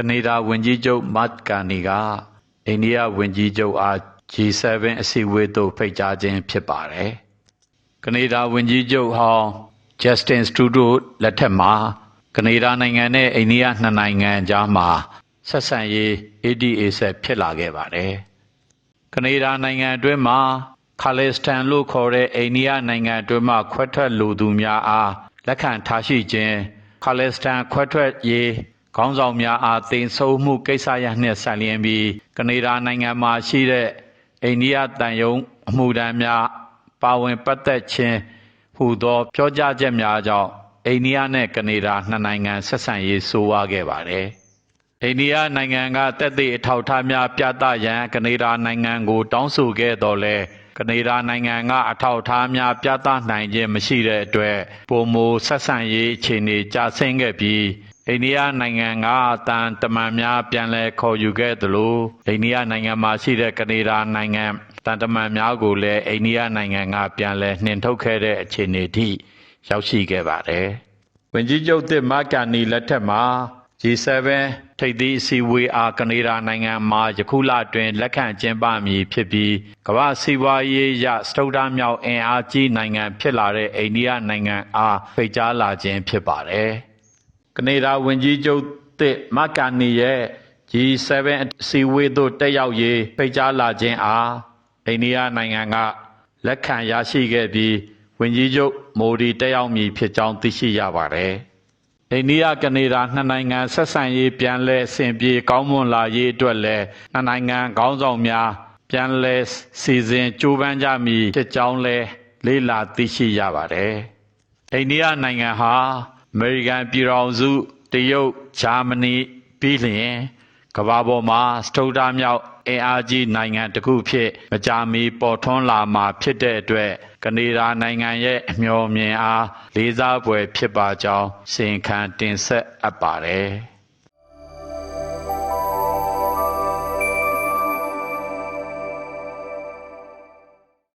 ကနေဒါဝန်ကြီးချုပ်မတ်ကာနီကအိန္ဒိယဝန်ကြီးချုပ်အား G7 အစည်းအဝေးသို့ဖိတ်ကြားခြင်းဖြစ်ပါတယ်။ကနေဒါဝန်ကြီးချုပ်ဟောင်း Justin Trudeau လက်ထက်မှာကနေဒါနိုင်ငံနဲ့အိန္ဒိယနှစ်နိုင်ငံကြားမှာဆက်ဆံရေး ADA ဆက်ဖြစ်လာခဲ့ပါတယ်။ကနေဒါနိုင်ငံအတွင်းမှာခါလစ္စတန်လို့ခေါ်တဲ့အိန္ဒိယနိုင်ငံအတွင်းမှာခွဲထွက်လူသူများအားလက်ခံထားရှိခြင်းခါလစ္စတန်ခွဲထွက်ရေး ခေါင်းဆောင်များအားတင်ဆိုးမှုကိစ္စရပ်နှင့်ဆိုင်လျင်ပြီးကနေဒါနိုင်ငံမှာရှိတဲ့အိန္ဒိယတန်ယုံအမှုတမ်းများပါဝင်ပတ်သက်ခြင်းဟူသောပြောကြားချက်များကြောင့်အိန္ဒိယနဲ့ကနေဒါနှစ်နိုင်ငံဆက်ဆံရေးဆိုးဝါးခဲ့ပါတယ်။အိန္ဒိယနိုင်ငံကတက်သည့်အထောက်အထားများပြသရန်ကနေဒါနိုင်ငံကိုတောင်းဆိုခဲ့တော်လဲကနေဒါနိုင်ငံကအထောက်အထားများပြသနိုင်ခြင်းမရှိတဲ့အတွက်ပုံမဆက်ဆံရေးအခြေအနေကျဆင်းခဲ့ပြီး အိန္ဒိယနိုင်ငံကအတန်တမန်များပြန်လည်ခေါ်ယူခဲ့သလိုအိန္ဒိယနိုင်ငံမှာရှိတဲ့ကနေဒါနိုင်ငံတန်တမန်များကိုလည်းအိန္ဒိယနိုင်ငံကပြန်လည်နှင်ထုတ်ခဲ့တဲ့အခြေအနေထိရောက်ရှိခဲ့ပါတယ်။ဝန်ကြီးချုပ်သစ်မာကာနီလက်ထက်မှာ G7 ထိပ်သီးအစည်းအဝေးအားကနေဒါနိုင်ငံမှာယခုလတွင်လက်ခံကျင်းပမည်ဖြစ်ပြီးကမ္ဘာစီးပွားရေးရစတုဒ္ဓမြောက်အင်အားကြီးနိုင်ငံဖြစ်လာတဲ့အိန္ဒိယနိုင်ငံအားဖိတ်ကြားလာခြင်းဖြစ်ပါတယ်။ ကနေဒါဝန်ကြီးချုပ်သစ်မာကာနီရဲ့ G7 အစည်းအဝေးသို့တက်ရောက်ရေးဖိတ်ကြားလာခြင်းအားအိန္ဒိယနိုင်ငံကလက်ခံရရှိခဲ့ပြီးဝန်ကြီးချုပ်မိုဒီတက်ရောက်မည်ဖြစ်ကြောင်းသိရှိရပါတယ်။အိန္ဒိယကနေဒါနှစ်နိုင်ငံဆက်ဆံရေးပြန်လည်အဆင်ပြေကောင်းမွန်လာရေးအတွက်လည်းနှစ်နိုင်ငံခေါင်းဆောင်များပြန်လည်စီစဉ်ကြိုးပမ်းကြမည်ဖြစ်ကြောင်းလည်းလေးလာသိရှိရပါတယ်။အိန္ဒိယနိုင်ငံဟာ အမေရိကန်ပြည်ထောင်စုတရုတ်ဂျာမနီပြီးလျင်ကမ္ဘာပေါ်မှာစတုဒ္ဓမြောက်အင်အားကြီးနိုင်ငံတစ်ခုဖြစ်မကြာမီပေါ်ထွန်းလာမှာဖြစ်တဲ့အတွက်ကနေဒါနိုင်ငံရဲ့အမျှော်မြင်အားလေးစားဖွယ်ဖြစ်ပါကြောင်းစင်ခံတင်ဆက်အပ်ပါတယ်။